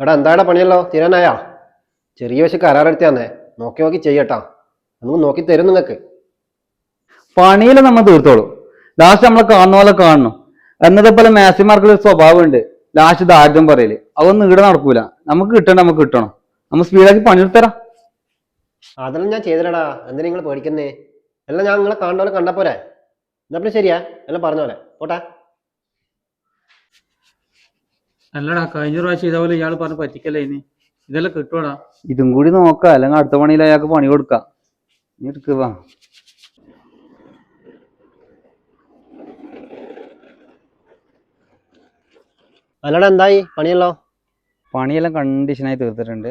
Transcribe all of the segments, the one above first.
എടാ എന്താടാ പണിയല്ലോ? തീരാനായാ? ചെറിയ വശം കരാറെടുത്തന്നേ നോക്കി നോക്കി ചെയ്യട്ടാ. നമുക്ക് നോക്കി തരും നിങ്ങൾക്ക് പണിയിൽ നമ്മൾ തീർത്തോളൂ. ലാസ്റ്റ് നമ്മളെ കാണുന്ന പോലെ കാണണം. എന്നതേപോലെ മാസിമാർക്കുള്ള ഒരു സ്വഭാവമുണ്ട്. ലാസ്റ്റ് ദാരിദ്ര്യം പറയൽ. അതൊന്നും ഇവിടെ നടക്കൂല. നമുക്ക് കിട്ടണം നമുക്ക് കിട്ടണം. നമ്മൾ സ്പീഡാക്കി പണിയെടുത്തരാം. അതെല്ലാം ഞാൻ ചെയ്തില്ലടാ. എന്തിനാ നിങ്ങൾ പേടിക്കുന്നേ? എല്ലാം ഞാൻ നിങ്ങളെ കാണുന്ന പോലെ കണ്ടാ പോരെ? എന്നാ പിന്നെ ശരിയാ. എല്ലാം പറഞ്ഞ പോലെ. പോട്ടെ. അല്ലടാ കഴിഞ്ഞ പ്രാവശ്യം ഇതേപോലെ ഇയാൾ പറഞ്ഞ് പറ്റിക്കല്ലേ ഇനി? ഇതെല്ലാം കിട്ടുവാടാ? ഇതും കൂടി നോക്കാം. അല്ലെങ്കിൽ അടുത്ത പണിയിൽ അയാൾക്ക് പണി കൊടുക്കാം. നീ എടുക്ക് വാ. അല്ലടാ എന്തായി? പണിയല്ലോ? പണിയെല്ലാം കണ്ടീഷനായി തീർത്തിട്ടുണ്ട്.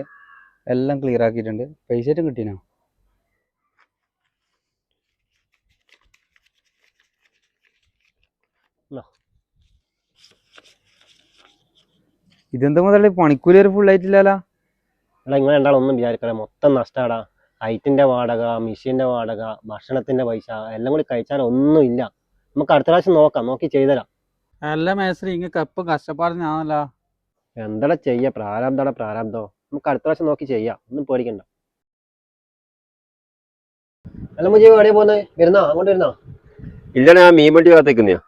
എല്ലാം ക്ലിയർ ആക്കിയിട്ടുണ്ട്. പൈസ ആയിട്ടും കിട്ടീനോ. ഇതെന്താ മുതലേ പണിക്കൂലി ഒരു ഫുൾ ആയിട്ടില്ലല്ലോ. എടാ നിങ്ങൾ രണ്ടാളും ഒന്നും വിചാരിക്കണേ മൊത്തം നഷ്ടാടാ. ഹൈറ്റിന്റെ വാടക മെഷീന്റെ വാടക ഭക്ഷണത്തിന്റെ പൈസ എല്ലാം കൂടി കഴിച്ചാൽ ഒന്നും ഇല്ല. നമുക്ക് അടുത്ത പ്രാവശ്യം നോക്കാം. നോക്കി ചെയ്തരാം. അല്ല മേസ്ത്രി ഇങ്ങക്ക് എപ്പം കഷ്ടപ്പാടിനാണല്ലോ എന്താടാ ചെയ്യ? പ്രാരാബ്ദാടാ പ്രാരാബ്ദോ. നമുക്ക് അടുത്ത പ്രാവശ്യം നോക്കി ചെയ്യാം. ഒന്നും പേടിക്കണ്ട. അല്ല മുജീവ് എവിടെയാ പോകുന്നത് വരുന്നോ? അങ്ങോട്ട് വരുന്നോ? ഇല്ലടാ ഞാൻ മീൻ വണ്ടി കാത്തേക്കുന്നയാ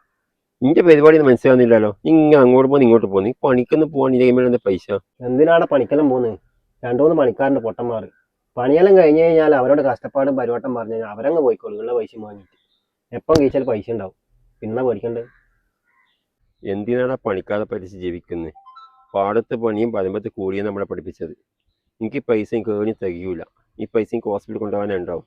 നിന്റെ പരിപാടി ഒന്നും മനസ്സിലാവുന്നില്ലല്ലോ. ഇങ്ങ അങ്ങോട്ട് പോകുന്നു ഇങ്ങോട്ട് പോകുന്നു ഈ പണിക്കൊന്ന് പോവാൻ ഇതേ എന്താ പൈസ? എന്തിനാണ് പണിക്കെല്ലാം പോകുന്നത് രണ്ടു മൂന്ന് പണിക്കാരന്റെ പൊട്ടന്മാർ പണിയെല്ലാം കഴിഞ്ഞ് കഴിഞ്ഞാൽ അവരോട് കഷ്ടപ്പാടും പരിവട്ടം പറഞ്ഞു കഴിഞ്ഞാൽ അവരങ്ങ് പോയിക്കോളും. നിങ്ങളുടെ പൈസ വാങ്ങിയിട്ട് എപ്പം കഴിച്ചാൽ പൈസ ഉണ്ടാവും. പിന്നെ പഠിക്കണ്ടേ എന്തിനാടാ പണിക്കാതെ പഠിച്ച് ജീവിക്കുന്നത് പാടത്ത് പണിയും പരമ്പത്ത് കൂടിയും നമ്മളെ പഠിപ്പിച്ചത്. എനിക്ക് പൈസയും പൈസ എനിക്ക് തികയൂല. ഈ പൈസ എനിക്ക് ഹോസ്പിറ്റലിൽ കൊണ്ടുപോകാനേ ഉണ്ടാവും